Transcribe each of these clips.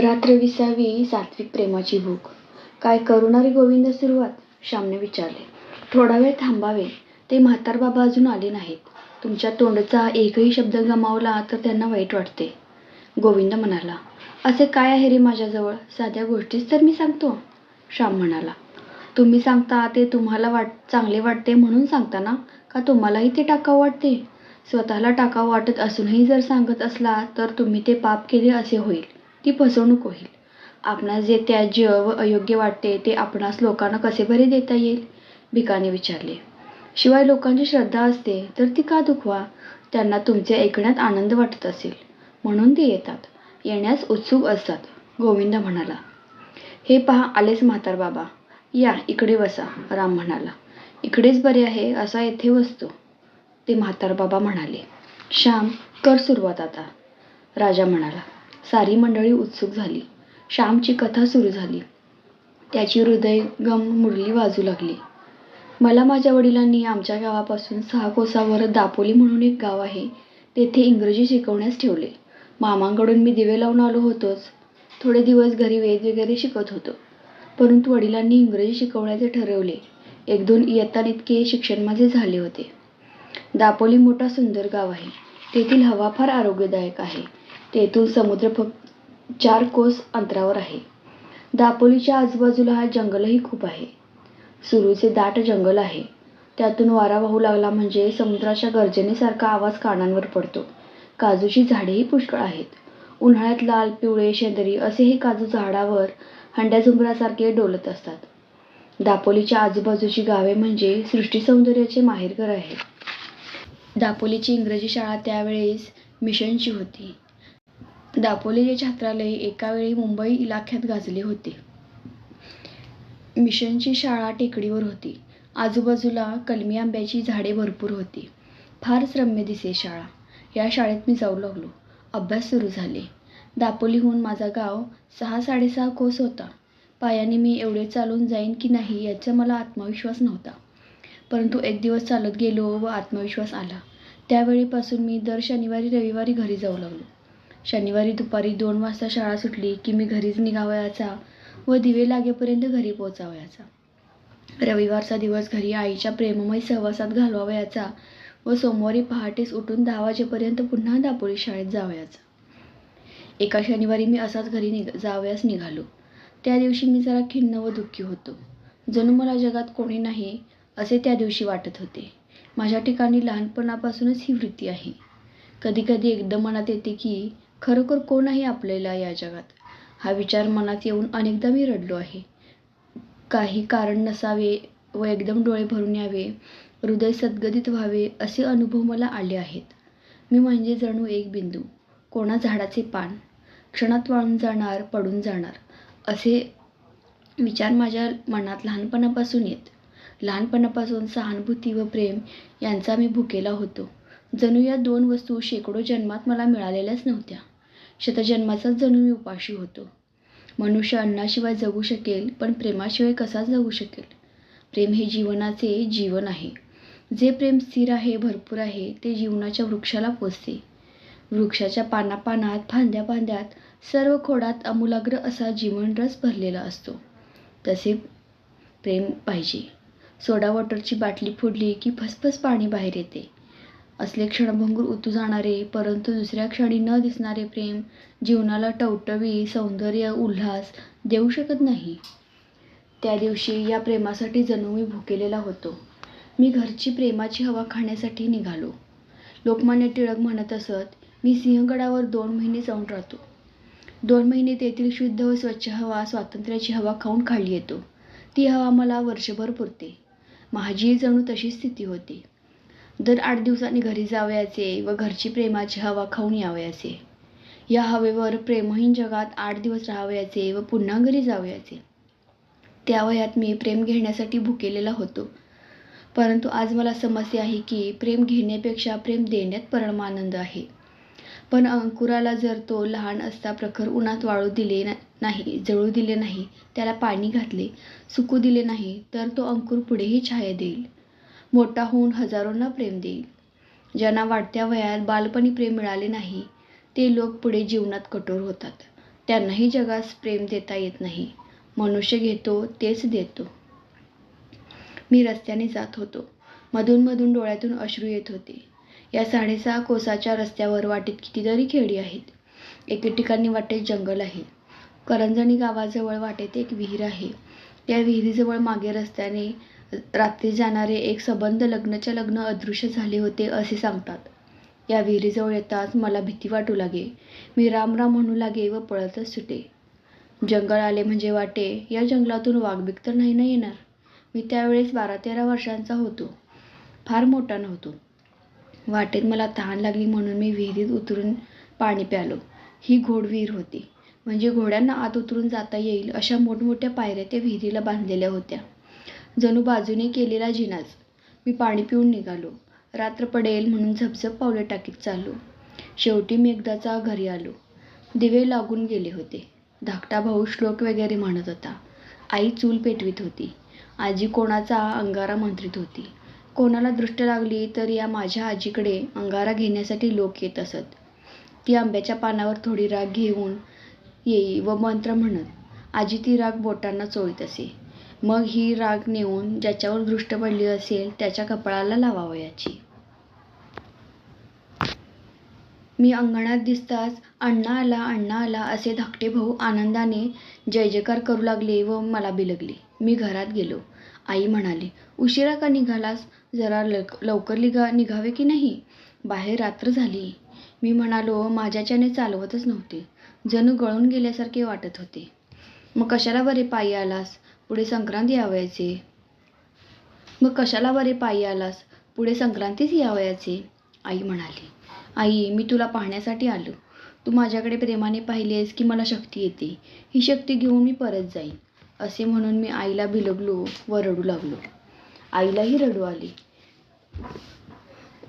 रात्र विसावी सात्विक प्रेमाची भूक. काय करुणारी गोविंद सुरुवात? श्यामने विचारले. थोडा वेळ थांबावे. ते म्हातार बाबा अजून आले नाहीत. तुमच्या तोंडचा एकही शब्द गमावला तर त्यांना वाईट वाटते. गोविंद म्हणाला असे काय आहे रे माझ्याजवळ? साध्या गोष्टीच तर मी सांगतो. श्याम म्हणाला तुम्ही सांगता ते तुम्हाला वाट चांगले वाटते म्हणून सांगता ना? का तुम्हालाही ते टाकावं वाटते? स्वतःला टाकावं वाटत असूनही जर सांगत असला तर तुम्ही ते पाप केले असे होईल. ती फसवणूक होईल. आपणास जे त्याज्य व अयोग्य वाटते ते आपणास लोकांना कसे बरे देता येईल? भिकाने विचारले. शिवाय लोकांची श्रद्धा असते तर ती का दुखवा? त्यांना तुमचे ऐकण्यात आनंद वाटत असेल. म्हणून ते येतात. येण्यास उत्सुक असतात. गोविंद म्हणाला हे पहा आलेच म्हातार बाबा. या इकडे बसा राम म्हणाला. इकडेच बरे आहे असा येथे बसतो ते म्हातार बाबा म्हणाले श्याम कर सुरुवात आता. राजा म्हणाला सारी मंडळी उत्सुक झाली. श्यामची कथा सुरू झाली. त्याची हृदयगम मुरली वाजू लागली. मला माझ्या वडिलांनी आमच्या गावापासून सहा कोसावर दापोली म्हणून एक गाव आहे तेथे इंग्रजी शिकवण्यास ठेवले. मामांकडून मी दिवे लावून आलो होतोच. थोडे दिवस घरी वेद वगैरे शिकत होतो. परंतु वडिलांनी इंग्रजी शिकवण्याचे ठरवले. एक दोन इयत्तांइतके शिक्षण माझे झाले होते. दापोली मोठा सुंदर गाव आहे. तेथील हवा फार आरोग्यदायक आहे. तेथून समुद्र फक्त चार कोस अंतरावर आहे. दापोलीच्या आजूबाजूला जंगलही खूप आहे. सुरूचे दाट जंगल आहे. त्यातून वारा वाहू लागला म्हणजे समुद्राच्या गर्जनेसारखा आवाज कानांवर पडतो. काजूची झाडेही पुष्कळ आहेत. उन्हाळ्यात लाल पिवळे शेंदरी असे हे काजू झाडावर हंड्या झुंबरासारखे डोलत असतात. दापोलीच्या आजूबाजूची गावे म्हणजे सृष्टी सौंदर्याचे माहेरघर आहे. दापोलीची इंग्रजी शाळा त्यावेळेस मिशनची होती. दापोलीचे छात्रालय एकावेळी मुंबई इलाख्यात गाजले होते. मिशनची शाळा टेकडीवर होती. आजूबाजूला कलमी आंब्याची झाडे भरपूर होती. फारच रम्य दिसे शाळा. या शाळेत मी जाऊ लागलो. अभ्यास सुरू झाले. दापोलीहून माझा गाव सहा साडेसहा कोस होता. पायाने मी एवढे चालून जाईन की नाही याचा मला आत्मविश्वास नव्हता. परंतु एक दिवस चालत गेलो व आत्मविश्वास आला. त्यावेळीपासून मी दर शनिवारी रविवारी घरी जाऊ लागलो. शनिवारी दुपारी दोन वाजता शाळा सुटली की मी घरीच निघावयाचा व दिवे लागेपर्यंत घरी पोचावयाचा रविवारचा दिवस घरी आईच्या प्रेममय सहवासात घालवावयाचा व सोमवारी पहाटेस उठून दहा वाजेपर्यंत पुन्हा दापोली शाळेत जावयाचा. एका शनिवारी मी असाच घरी निघ जावयास निघालो. त्या दिवशी मी जरा खिन्न व दुःखी होतो. जणू मला जगात कोणी नाही असे त्या दिवशी वाटत होते. माझ्या ठिकाणी लहानपणापासूनच ही वृत्ती आहे. कधीकधी एकदम मनात येते की खरोखर कोण आहे आपल्याला या जगात? हा विचार मनात येऊन अनेकदा मी रडलो आहे. काही कारण नसावे व एकदम डोळे भरून यावे हृदय सद्गदित व्हावे असे अनुभव मला आले आहेत. मी म्हणजे जणू एक बिंदू कोणा झाडाचे पान. क्षणात वाळून जाणार पडून जाणार असे विचार माझ्या मनात लहानपणापासून येत. लहानपणापासून सहानुभूती व प्रेम यांचा मी भुकेला होतो. जणू या दोन वस्तू शेकडो जन्मात मला मिळालेल्याच नव्हत्या. शतजन्माचाच जणू मी उपाशी होतो. मनुष्य अन्नाशिवाय जगू शकेल पण प्रेमाशिवाय कसा जगू शकेल? प्रेम हे जीवनाचे जीवन आहे. जे प्रेम स्थिर आहे भरपूर आहे ते जीवनाच्या वृक्षाला पोचते वृक्षाच्या पानापानात फांद्या फांद्यात सर्व खोडात अमूलाग्र असा जीवनरस भरलेला असतो. तसे प्रेम पाहिजे. सोडा वॉटरची बाटली फोडली की फसफस पाणी बाहेर येते. असले क्षणभंगूर उतू जाणारे परंतु दुसऱ्या क्षणी न दिसणारे प्रेम जीवनाला टवटवी सौंदर्य उल्हास देऊ शकत नाही. त्या दिवशी या प्रेमासाठी जणू मी भुकेलेला होतो. मी घरची प्रेमाची हवा खाण्यासाठी निघालो. लोकमान्य टिळक म्हणत असत मी सिंहगडावर दोन महिने जाऊन राहतो. दोन महिने तेथील शुद्ध व स्वच्छ हवा स्वातंत्र्याची हवा खाऊन खाली येतो. ती हवा मला वर्षभर पुरते. माझी जणू तशी स्थिती होती. दर आठ दिवसांनी घरी जावयाचे व घरची प्रेमाची हवा खाऊन यावयाचे. या हवेवर प्रेमहीन जगात आठ दिवस राहावयाचे व पुन्हा घरी जावयाचे. त्या वयात मी प्रेम घेण्यासाठी भुकेलेला होतो. परंतु आज मला समस्या आहे की प्रेम घेण्यापेक्षा प्रेम देण्यात परमानंद आहे. पण अंकुराला जर तो लहान असता प्रखर उन्हात वाळू दिले नाही जळू दिले नाही त्याला पाणी घातले सुकू दिले नाही तर तो अंकुर पुढेही छाया देईल. मोठा होऊन हजारोंना प्रेम देईल. ज्यांना वाढत्या वयात बालपणी प्रेम मिळाले नाही ते लोक पुढे जीवनात कठोर होतात. त्यांनाही जगास प्रेम देता येत नाही. मनुष्य घेतो तेच देतो. मी रस्त्याने जात होतो. मधून मधून डोळ्यातून अश्रू येत होते. या साडेसहा कोसाच्या रस्त्यावर वाटेत कितीतरी खेडी आहेत. एके ठिकाणी वाटेत जंगल आहे. करंजणी गावाजवळ वाटेत एक विहीर आहे. त्या विहिरीजवळ मागे रस्त्याने रात्री जाणारे एक संबंध लग्नाच्या लग्न अदृश्य झाले होते असे सांगतात. या विहिरीजवळ येताच मला भीती वाटू लागे. मी राम राम म्हणू लागे व पळतच सुटे. जंगल आले म्हणजे वाटे. या जंगलातून वाघबिक तर नाही ना येणार? मी त्यावेळेस बारा तेरा वर्षांचा होतो. फार मोठा नव्हतो. वाटेत मला तहान लागली म्हणून मी विहिरीत उतरून पाणी प्यालो. ही घोडविहीर होती. म्हणजे घोड्यांना आत उतरून जाता येईल अशा मोठमोठ्या पायऱ्या त्या विहिरीला बांधलेल्या होत्या. जणू बाजूने केलेला जिनाच मी पाणी पिऊन निघालो. रात्र पडेल म्हणून झपझप पावले टाकीत चाललो. शेवटी मी एकदाचा घरी आलो. दिवे लागून गेले होते. धाकटा भाऊ श्लोक वगैरे म्हणत होता. आई चूल पेटवीत होती. आजी कोणाचा अंगारा मंत्रित होती. कोणाला दृष्ट लागली तर या माझ्या आजीकडे अंगारा घेण्यासाठी लोक येत असत. ती आंब्याच्या पानावर थोडी राग घेऊन येई व मंत्र म्हणत आजी ती राग बोटांना चोळीत असे. मग ही राग नेऊन ज्याच्यावर दृष्ट पडली असेल त्याच्या कपाळाला लावावयाची मी अंगणात दिसताच अण्णा आला अण्णा आला असे धाकटे भाऊ आनंदाने जय जयकार करू लागले व मला बिलगले. मी घरात गेलो. आई म्हणाली उशिरा का निघालास? जरा लक लवकर निघा निघावे की नाही? बाहेर रात्र झाली. मी म्हणालो माझ्याच्याने चालवतच नव्हते. जणू गळून गेल्यासारखे वाटत होते. मग कशाला बरे पायी आलास? पुढे संक्रांत यावयाचे. मग कशाला बरे पायी आलास? पुढे संक्रांतीच यावयाचे आई म्हणाली. आई मी तुला पाहण्यासाठी आलो. तू माझ्याकडे प्रेमाने पाहिलेस की मला शक्ती येते. ही शक्ती घेऊन मी परत जाईन. असे म्हणून मी आईला बिलगलो व रडू लागलो. आईलाही रडू आली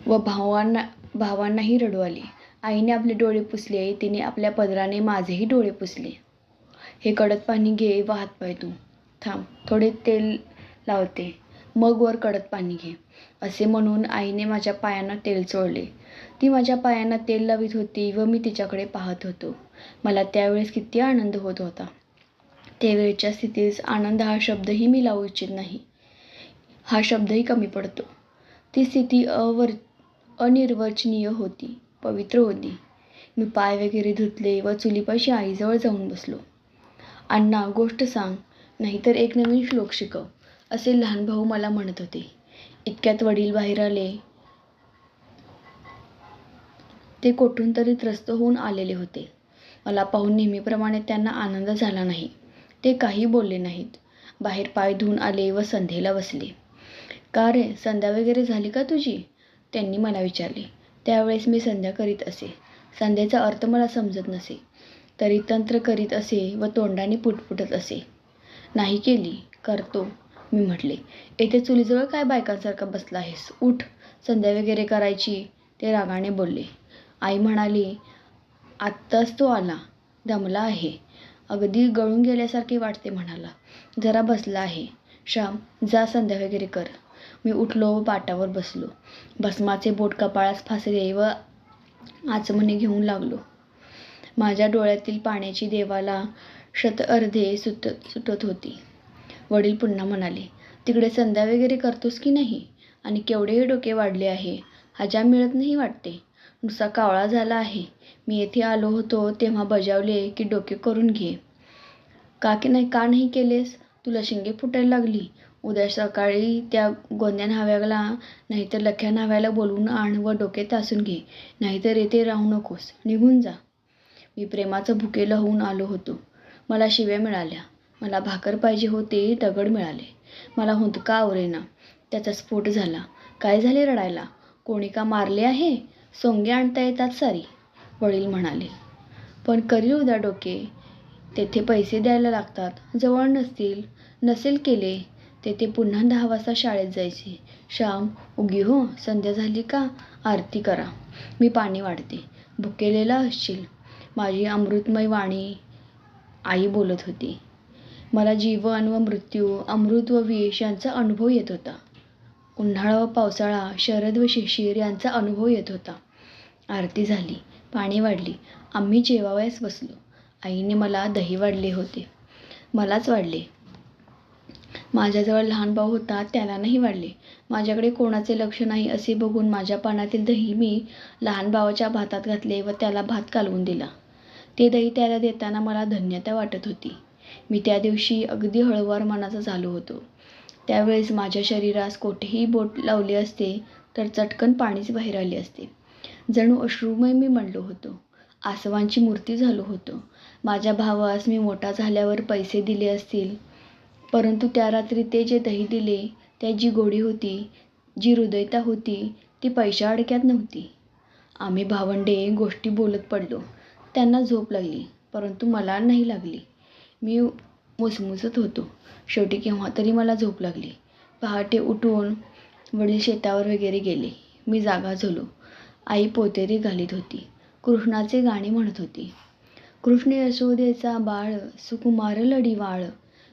व भावांना भावांनाही रडू आली. आईने आपले डोळे पुसले तिने आपल्या पदराने माझेही डोळे पुसले. हे कडक पाणी घे व हातपाय तू थांब थोडे तेल लावते. मग वर कडत पाणी घे असे म्हणून आईने माझ्या पायांना तेल चोळले. ती माझ्या पायांना तेल लावित होती व मी तिच्याकडे पाहत होतो. मला त्यावेळेस किती आनंद होत होता. त्यावेळच्या स्थितीस आनंद हा शब्दही मी लावू इच्छित नाही. हा शब्दही कमी पडतो. ती स्थिती अवर अनिर्वचनीय होती पवित्र होती. मी पाय वगैरे धुतले व चुलीपाशी आईजवळ जाऊन बसलो. अण्णा गोष्ट सांग. नाहीतर एक नवीन श्लोक शिकव असे लहान भाऊ मला म्हणत होते. इतक्यात वडील बाहेर आले. ते कोठून तरी त्रस्त होऊन आलेले होते. मला पाहून नेहमीप्रमाणे त्यांना आनंद झाला नाही. ते काही बोलले नाहीत. बाहेर पाय धुवून आले व संध्येला बसले. का रे संध्या वगैरे झाली का तुझी? त्यांनी मला विचारले. त्यावेळेस मी संध्या करीत असे. संध्याचा अर्थ मला समजत नसे. तरी तंत्र करीत असे व तोंडाने पुटपुटत असे. नाही केली करतो. मी म्हटले येथे चुलीजवळ काय बायकांसारखा बसला आहेस? उठ. संध्या वगैरे करायची ते रागाने बोलले. आई म्हणाली आत्ताच तो आला दमला आहे. अगदी गळून गेल्यासारखे वाटते म्हणाला. जरा बसला आहे. श्याम जा संध्या वगैरे कर. मी उठलो व पाटावर बसलो. भस्माचे बोट कपाळास फासले व आचमने घेऊन लागलो. माझ्या डोळ्यातील पाण्याची देवाला शत अर्धे सुटत सुटत होती. वडील पुन्हा म्हणाले तिकडे संध्या वगैरे करतोस की नाही? आणि केवढेही डोके वाढले आहे? हजा मिळत नाही वाटते. नुसा कावळा झाला आहे. मी येथे आलो होतो तेव्हा बजावले की डोके करून घे. का की नाही का नाही केलेस? तुला शिंगे फुटायला लागली. उद्या सकाळी त्या गोंद्या न्हाव्याला नाहीतर लख्या न्हाव्याला बोलवून आण व डोके तासून घे. नाहीतर येथे राहू नकोस. निघून जा. मी प्रेमाचं भुकेलं होऊन आलो होतो. मला शिव्या मिळाल्या. मला भाकर पाहिजे होते दगड मिळाले. मला हुंदका आवरेना त्याचा स्फोट झाला. काय झाले रडायला? कोणी का मारले आहे? सोंगे आणता येतात सारी वडील म्हणाले. पण करी उद्या डोके. तेथे पैसे द्यायला लागतात. जवळ नसतील. नसेल केले. तेथे पुन्हा दहा वाजता शाळेत जायचे. श्याम उगी हो संध्या झाली का? आरती करा. मी पाणी वाढते. भुकेलेला असशील. माझी अमृतमय वाणी आई बोलत होती. मला जीवन व मृत्यू अमृत व विष यांचा अनुभव येत होता. उन्हाळा व पावसाळा शरद व शिशिर यांचा अनुभव येत होता. आरती झाली पाणी वाढली आम्ही जेवावयास बसलो. आईने मला दही वाढले होते. मलाच वाढले. माझ्याजवळ लहान भाऊ होता त्याला नाही वाढले. माझ्याकडे कोणाचे लक्ष नाही असे बघून माझ्या पानातील दही मी लहान भावाच्या भातात घातले व त्याला भात कालवून दिला. ते दही त्याला देताना मला धन्यता वाटत होती. मी त्या दिवशी अगदी हळूवार मनाचा झालो होतो. त्यावेळेस माझ्या शरीरास कोठेही बोट लावले असते तर चटकन पाणीच बाहेर आले असते. जणू अश्रुमय मी म्हणलो होतो. आसवांची मूर्ती झालो होतो. माझ्या भावास मी मोठा झाल्यावर पैसे दिले असतील. परंतु त्या रात्री ते जे दही दिले त्या जी गोडी होती जी हृदयता होती ती पैशा अडक्यात नव्हती. आम्ही भावंडे गोष्टी बोलत पडलो. त्यांना झोप लागली परंतु मला नाही लागली. मी मुसमुसत होतो. शेवटी केव्हा तरी मला झोप लागली. पहाटे उठून वडील शेतावर वगैरे गेले. मी जागा झालो. आई पोतेरी घालीत होती. कृष्णाचे गाणे म्हणत होती. कृष्ण यशोदेचा बाळ सुकुमार लढी वाळ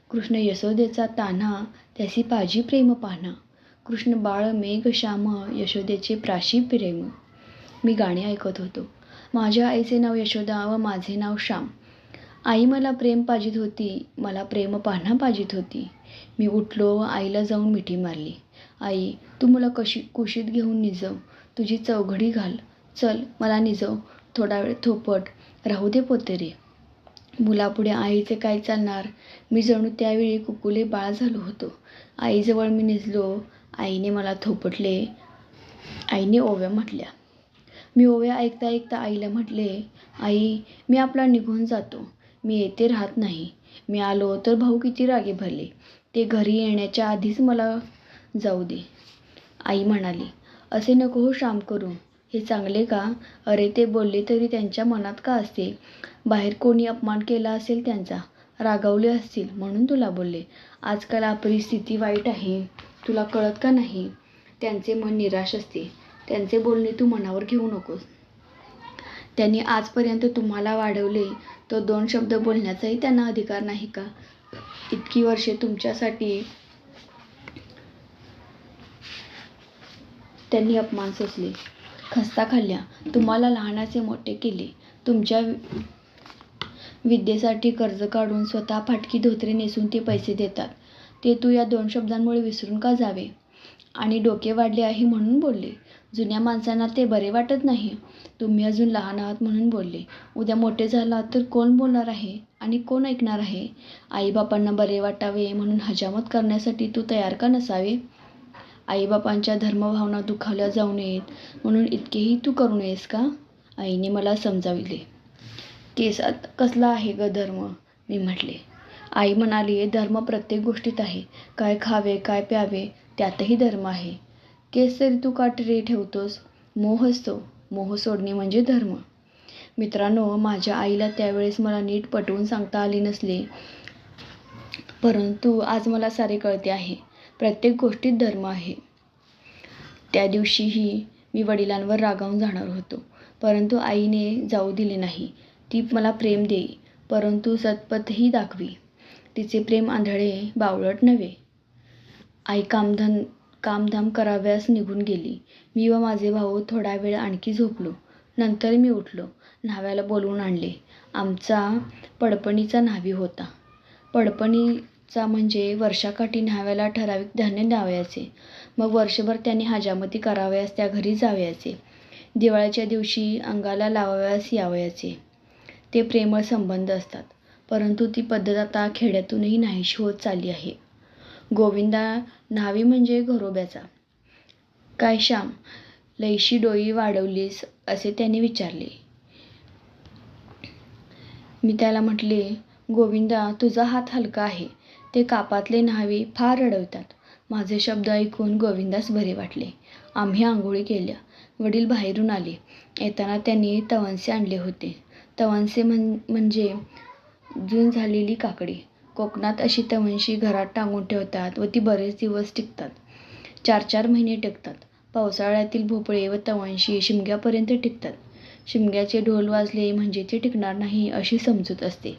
कृष्ण यशोदेचा तान्हा त्यासी पाजी प्रेम पान्हा कृष्ण बाळ मेघ श्याम यशोदेचे प्राशी प्रेम. मी गाणी ऐकत होतो. माझ्या आईचे नाव यशोदा व माझे नाव श्याम. आई मला प्रेम पाजित होती मला प्रेम पान्हा पाजित होती. मी उठलो व आईला जाऊन मिठी मारली. आई तू मला कशी कुशीत घेऊन निजव तुझी चौघडी घाल. चल मला निजव थोडा वेळ थोपट. राहू दे पोतेरे मुलापुढे आईचे काय चालणार? मी जणू त्यावेळी कुकुले बाळ झालो होतो. आईजवळ मी निजलो. आईने मला थोपटले. आईने ओव्या म्हटल्या. मी ओव्या ऐकता ऐकता आईला म्हटले आई मी आपला निघून जातो. मी येथे राहत नाही. मी आलो तर भाऊ किती रागे भरले. ते घरी येण्याच्या आधीच मला जाऊ दे. आई म्हणाली असे नको हो श्याम करू. हे चांगले का? अरे ते बोलले तरी त्यांच्या मनात का असते? बाहेर कोणी अपमान केला असेल त्यांचा? रागावले असतील म्हणून तुला बोलले. आजकाल आपली स्थिती वाईट आहे. तुला कळत का नाही? त्यांचे मन निराश असते. त्यांचे बोलणे तू मनावर घेऊ नकोस. त्यांनी आजपर्यंत तुम्हाला वाढवले तर दोन शब्द बोलण्याचाही त्यांना अधिकार नाही का? इतकी वर्षे तुमच्यासाठी त्यांनी अपमान सोसले. खस्ता खाल्ल्या. तुम्हाला लहानाचे मोठे केले. तुमच्या विद्येसाठी कर्ज काढून स्वतः फाटकी धोतरे नेसून ते पैसे देतात. ते तू या दोन शब्दांमुळे विसरून का जावे? आणि डोके वाढले आहे म्हणून बोलले. जुन्या माणसांना ते बरे वाटत नाही. तुम्ही अजून लहान आहात म्हणून बोलले. उद्या मोठे झाला तर कोण बोलणार आहे आणि कोण ऐकणार आहे? आईबापांना बरे वाटावे म्हणून हजामत करण्यासाठी तू तयार का नसावे? आईबापांच्या धर्मभावना दुखावल्या जाऊ नयेत म्हणून इतकेही तू करू नयेस का? आईने मला समजाविले. केसात कसला आहे ग धर्म? मी म्हटले. आई म्हणाली धर्म प्रत्येक गोष्टीत आहे. काय खावे काय प्यावे त्यातही धर्म आहे. केस तरी तू का रे ठेवतोस. मोह असतो मोह सोडणे म्हणजे धर्म. मित्रांनो माझ्या आईला त्यावेळेस मला नीट पटवून सांगता आले नसले. परंतु आज मला सारे कळते आहे. प्रत्येक गोष्टीत धर्म आहे. त्या दिवशीही मी वडिलांवर रागावून जाणार होतो. परंतु आईने जाऊ दिले नाही. ती मला प्रेम देई. परंतु सतपथही दाखवी. तिचे प्रेम आंधळे बावळट नव्हे. आई कामधन कामधाम कराव्यास निघून गेली. मी व माझे भाऊ थोडा वेळ आणखी झोपलो. नंतर मी उठलो. न्हाव्याला बोलवून आणले. आमचा पडपणीचा न्हावी होता. पडपणीचा म्हणजे वर्षाकाठी न्हाव्याला ठराविक धान्य द्यावयाचे. मग वर्षभर त्यांनी हजामती करावयास त्या घरी जावयाचे. दिवाळीच्या दिवशी अंगाला लावावयास यावयाचे. ते प्रेमळ संबंध असतात. परंतु ती पद्धत आता खेड्यातूनही नाहीशी होत चालली आहे. गोविंदा न्हावी म्हणजे घरोब्याचा. काय श्याम लयशी डोई वाढवलीस असे त्याने विचारले. मी त्याला म्हटले गोविंदा तुझा हात हलका आहे. ते कापातले न्हावी फार रडवतात. माझे शब्द ऐकून गोविंदास बरे वाटले. आम्ही आंघोळी केल्या. वडील बाहेरून आले. येताना त्यांनी तवनसे आणले होते. तवनसे म्हण म्हणजे जून झालेली काकडी. कोकणात अशी तवंशी घरात टांगून ठेवतात व ती बरेच दिवस टिकतात. चार चार महिने टिकतात. पावसाळ्यातील भोपळे व तवंशी शिमग्यापर्यंत टिकतात. शिमग्याचे ढोल वाजले म्हणजे ते टिकणार नाही अशी समजूत असते.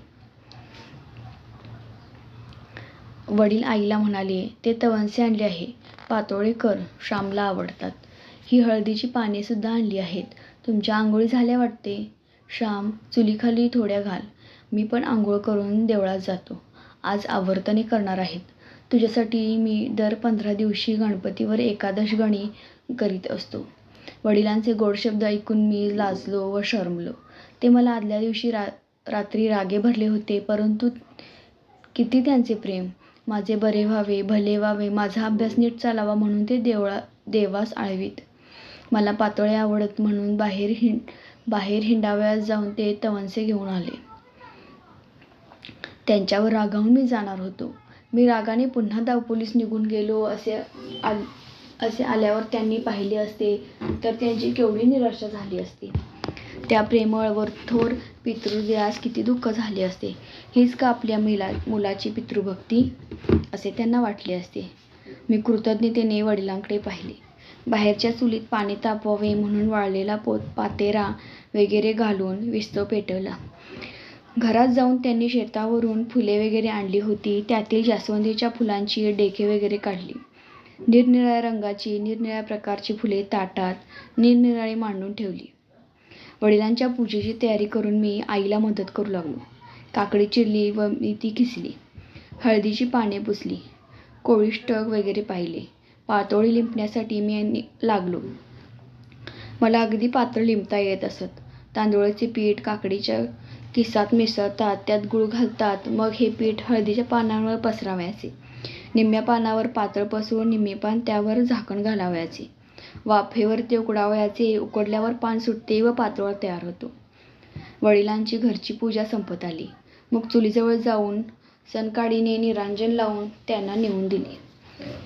वडील आईला म्हणाले ते तवंसे आणले आहे. पातोळे कर श्यामला आवडतात. ही हळदीची पानेसुद्धा आणली आहेत. तुमच्या आंघोळी झाल्या वाटते श्याम चुलीखाली थोड्या घाल. मी पण आंघोळ करून देवळात जातो. आज आवर्तने करणार आहेत. तुझ्यासाठी मी दर पंधरा दिवशी गणपतीवर एकादश गणी करीत असतो. वडिलांचे गोड शब्द ऐकून मी लाजलो व शरमलो. ते मला आदल्या दिवशी रा रात्री रागे भरले होते परंतु किती त्यांचे प्रेम. माझे बरे व्हावे भले व्हावे माझा अभ्यास नीट चालावा म्हणून ते देवळा देवास आळवीत. मला पातोळे आवडत म्हणून बाहेर हिं बाहेर हिंडावयास जाऊन ते तवनसे घेऊन आले. त्यांच्यावर रागावून मी जाणार होतो. मी रागाने पुन्हा दावपोलीस निघून गेलो असे आल असे आल्यावर त्यांनी पाहिले असते तर त्यांची केवढी निराशा झाली असती. त्या प्रेमळवर थोर पितृदयास किती दुःख झाले असते. हीच का आपल्या मुला मुलाची पितृभक्ती? असे त्यांना वाटले असते. मी कृतज्ञतेने वडिलांकडे पाहिले. बाहेरच्या चुलीत पाणी तापवावे म्हणून वाळलेला पोत पातेरा वगैरे घालून विस्तव पेटवला. घरात जाऊन त्यांनी शेतावरून फुले वगैरे आणली होती. त्यातील जास्वंदीच्या फुलांची डेके वगैरे काढली. निरनिराळ्या रंगाची निरनिराळ्या प्रकारची फुले ताटात निरनिराळी मांडून ठेवली. वडिलांच्या पूजेची तयारी करून मी आईला मदत करू लागलो. काकडी चिरली व मी ती किसली. हळदीची पाने पुसली. कोळीष्टक वगैरे पाहिले. पातोळी लिंपण्यासाठी मी लागलो. मला अगदी पातळ लिंबता येत असत. तांदूळाचे पीठ काकडीच्या किसात मिसळतात त्यात गूळ घालतात. मग हे पीठ हळदीच्या पानांवर पसरावयाचे. निम्म्या पानावर पातळ पसरून निम्मे पान त्यावर झाकण घालावयाचे. वाफेवर ते उकडावयाचे. उकडल्यावर पान सुटते व पातळ तयार होतो. वडिलांची घरची पूजा संपत आली. मग चुलीजवळ जाऊन सनकाडीने निरांजन लावून त्यांना नेऊन दिले.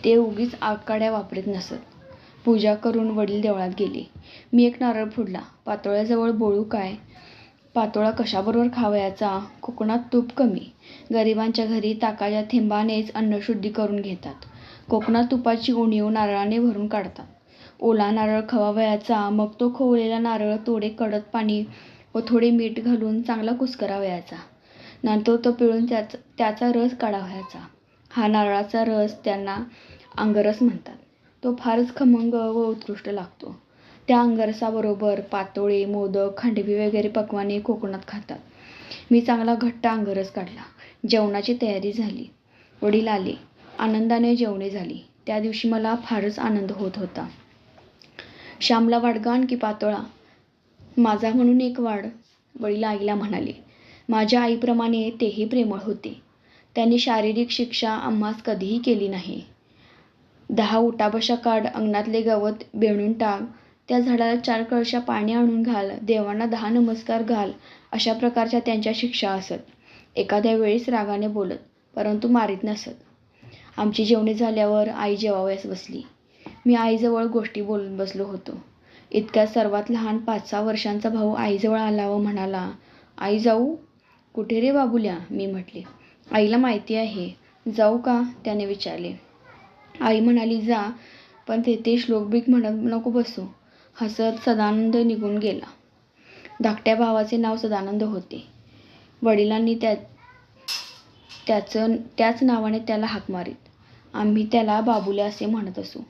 ते उगीच आगकाड्या वापरत नसत. पूजा करून वडील देवळात गेले. मी एक नारळ फोडला. पातोळ्याजवळ बोळू काय? पातोळा कशाबरोबर खावयाचा? कोकणात तूप कमी. गरिबांच्या घरी ताकाच्या थेंबानेच अन्नशुद्धी करून घेतात. कोकणात तुपाची उणीव नारळाने भरून काढतात. ओला नारळ खवावयाचा मग तो खोवलेला नारळ थोडे कडत पाणी व थोडे मीठ घालून चांगला कुस्करावयाचा. नंतर तो पिळून त्याचा त्याचा रस काढावयाचा. हा नारळाचा रस त्यांना अंगरस म्हणतात. तो फारच खमंग व उत्कृष्ट लागतो. त्या अंगरसाबरोबर पातोळे मोदक खांडवी वगैरे पक्वाने कोकणात खातात. मी चांगला घट्ट अंगरस काढला. जेवणाची तयारी झाली. वडील आले. आनंदाने जेवणे झाली. त्या दिवशी मला फारच आनंद होत होता. श्यामला वाडगा आणखी पातोळा. माझा म्हणून एक वाढ वडील आईला म्हणाले. माझ्या आईप्रमाणे तेही प्रेमळ होते. त्यांनी शारीरिक शिक्षा आम्हास कधीही केली नाही. दहा उठाबशा काढ अंगणातले गवत बेणून टाक त्या झाडाला चार कळशा पाणी आणून घाल देवांना दहा नमस्कार घाल अशा प्रकारच्या त्यांच्या शिक्षा असत. एखाद्या वेळेस रागाने बोलत परंतु मारीत नसत. आमची जेवणी झाल्यावर आई जेवावयास बसली. मी आईजवळ गोष्टी बोलत बसलो होतो. इतक्या सर्वात लहान पाच सहा वर्षांचा भाऊ आईजवळ आला व म्हणाला आई जाऊ? कुठे रे बाबुल्या? मी म्हटले. आईला माहिती आहे. जाऊ का? त्याने विचारले. आई म्हणाली जा पण तेथे श्लोकबीक म्हणत नको बसू. हसत सदानंद निघून गेला. धाकट्या भावाचे नाव सदानंद होते. वडिलांनी त्या त्याचं त्याच नावाने त्याला हाक मारीत. आम्ही त्याला बाबुल्या असे म्हणत असू.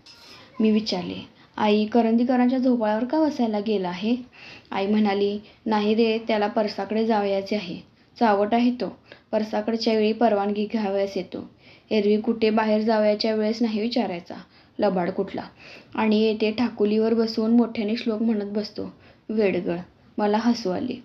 मी विचारले आई करंदीकरांच्या झोपाळ्यावर का बसायला गेला आहे? आई म्हणाली नाही रे त्याला परसाकडे जावयाचे आहे. चावट आहे तो. परसाकडच्या वेळी परवानगी घ्यावयास येतो. एरवी कुठे बाहेर जावयाच्या वेळेस नाही विचारायचा. लबाड कुठला. आणि येथे ठाकुलीवर बसून मोठ्याने श्लोक म्हणत बसतो. वेडगळ. मला हसू आली.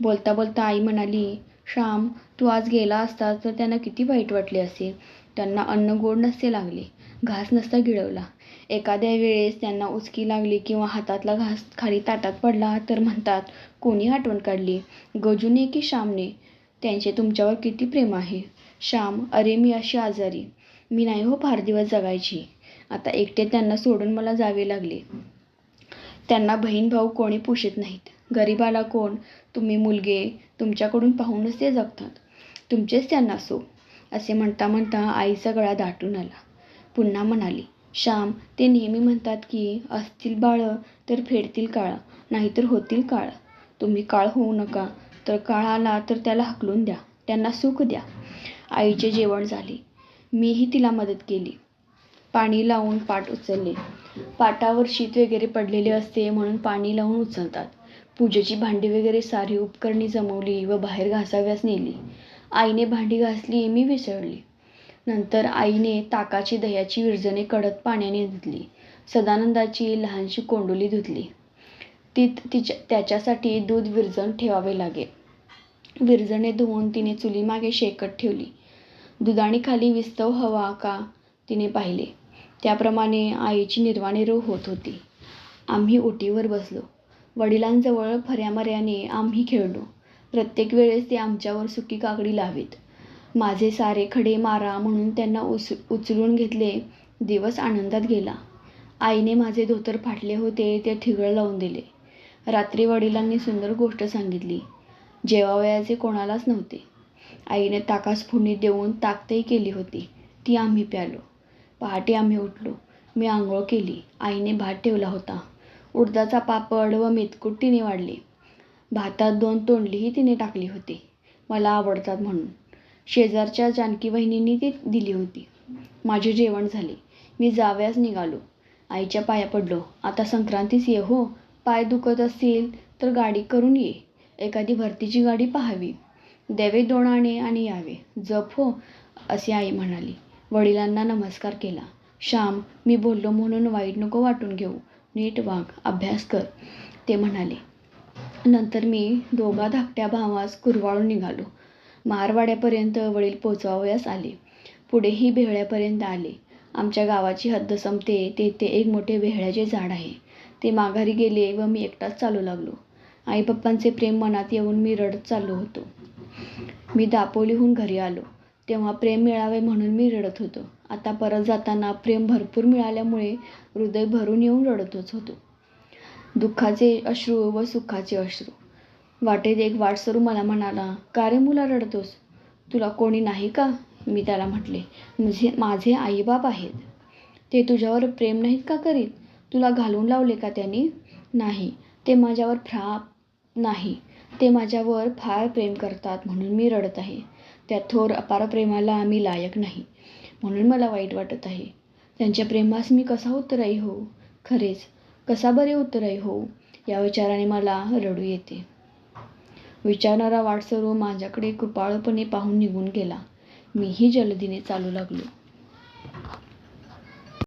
बोलता बोलता आई म्हणाली श्याम तू आज गेला असता तर त्यांना किती वाईट वाटले असेल. त्यांना अन्न गोड नसते लागले. घास नसता गिळवला. एखाद्या वेळेस त्यांना उचकी लागली किंवा हातातला घास खाली ताटात पडला तर म्हणतात कोणी आठवण काढली? गजूने की श्यामने? त्यांचे तुमच्यावर किती प्रेम आहे. श्याम अरे मी अशी आजारी. मी नाही हो फार दिवस जगायची. आता एकटे त्यांना सोडून मला जावे लागले. त्यांना बहीण भाऊ कोणी पोषत नाहीत. गरिबाला कोण? तुम्ही मुलगे तुमच्याकडून पाहूनच ते जगतात. तुमचेच त्यांना सो असे म्हणता म्हणता आईचा गळा दाटून आला. पुन्हा म्हणाली श्याम ते नेहमी म्हणतात की असतील बाळं तर फेडतील काळ नाहीतर होतील काळ. तुम्ही काळ होऊ नका तर काळ आला तर त्याला हकलून द्या त्यांना सुख द्या. आईचे जेवण झाले. मीही तिला मदत केली. पाणी लावून पाट उचलले. पाटावर शीत वगैरे पडलेले असते म्हणून पाणी लावून उचलतात. पूजेची भांडी वगैरे सारी उपकरणे जमवली व बाहेर घासाव्यास नेली. आईने भांडी घासली मी विसरली नंतर आईने ताकाची दह्याची विरजणे कडक पाण्याने धुतली. सदानंदाची लहानशी कोंडोली धुतली. ती तिच्या त्याच्यासाठी दूध विरजण ठेवावे लागे. विरजणे धुवून तिने चुलीमागे शेकट ठेवली. दुधाणी खाली विस्तव हवा का? तिने पाहिले. त्याप्रमाणे आईची निर्वाणीरो होत होती. आम्ही ओटीवर बसलो. वडिलांजवळ फऱ्यामऱ्याने आम्ही खेळलो. प्रत्येक वेळेस ते आमच्यावर सुकी काकडी लावीत. माझे सारे खडे मारा म्हणून त्यांना उच उचलून घेतले. दिवस आनंदात गेला. आईने माझे धोतर फाटले होते ते ठिगळ लावून दिले. रात्री वडिलांनी सुंदर गोष्ट सांगितली. जेवावयाचे कोणालाच नव्हते. आईने ताकास फोडणी देऊन ताकतही केली होती. ती आम्ही प्यालो. पहाटे आम्ही उठलो. मी आंघोळ केली. आईने भात ठेवला होता. उडदाचा पापड व मेतकूट तिने वाढले भातात दोन तोंडलीही तिने टाकली होती. मला आवडतात म्हणून. शेजारच्या जानकी वहिनींनी ती दिली होती. माझे जेवण झाले. मी जाव्यास निघालो. आईच्या पाया पडलो. आता संक्रांतीच ये हो. पाय दुखत असतील तर गाडी करून ये. एखादी भरतीची गाडी पाहावी. द्यावे दोन आणे आणि यावे. जप हो असे आई म्हणाली. वडिलांना नमस्कार केला. श्याम मी बोललो म्हणून वाईट नको वाटून घेऊ. नीट वाघ अभ्यास कर ते म्हणाले. नंतर मी दोघा धाकट्या भावास कुरवाळून निघालो. मारवाड्यापर्यंत वडील पोचवावयास आले. पुढेही बेहळ्यापर्यंत आले. आमच्या गावाची हद्द संपते तेथे एक मोठे बेहळ्याचे झाड आहे. ते माघारी गेले व मी एकटाच चालू लागलो. आई पप्पांचे प्रेम मनात येऊन मी रडत चाललो होतो. मी दापोलीहून घरी आलो. तेव्हा प्रेम मिळावे म्हणून मी रडत होतो. आता परत जाताना प्रेम भरपूर मिळाल्यामुळे हृदय भरून येऊन रडतच होतो. दुःखाचे अश्रू व सुखाचे अश्रू. वाटेत एक वाटसरू मला म्हणाला का रे मुला रडतोस? तुला कोणी नाही का? मी त्याला म्हटले म्हणजे माझे आईबाप आहेत. ते तुझ्यावर प्रेम नाहीत का करीत? तुला घालून लावले का त्यांनी? नाही ते माझ्यावर फ्रा नाही ते माझ्यावर फार प्रेम करतात म्हणून मी रडत आहे. त्या थोर अपार प्रेमाला आम्ही लायक नाही. म्हणून मला वाईट वाटत आहे. त्यांच्या प्रेमास मी कसा उत्तराई होऊ खरेच कसा बरे उत्तराई होऊ या विचाराने मला रडू येते. विचारणारा वाटसरू माझ्याकडे कृपाळपणे पाहून निघून गेला. मीही जलदीने चालू लागलो.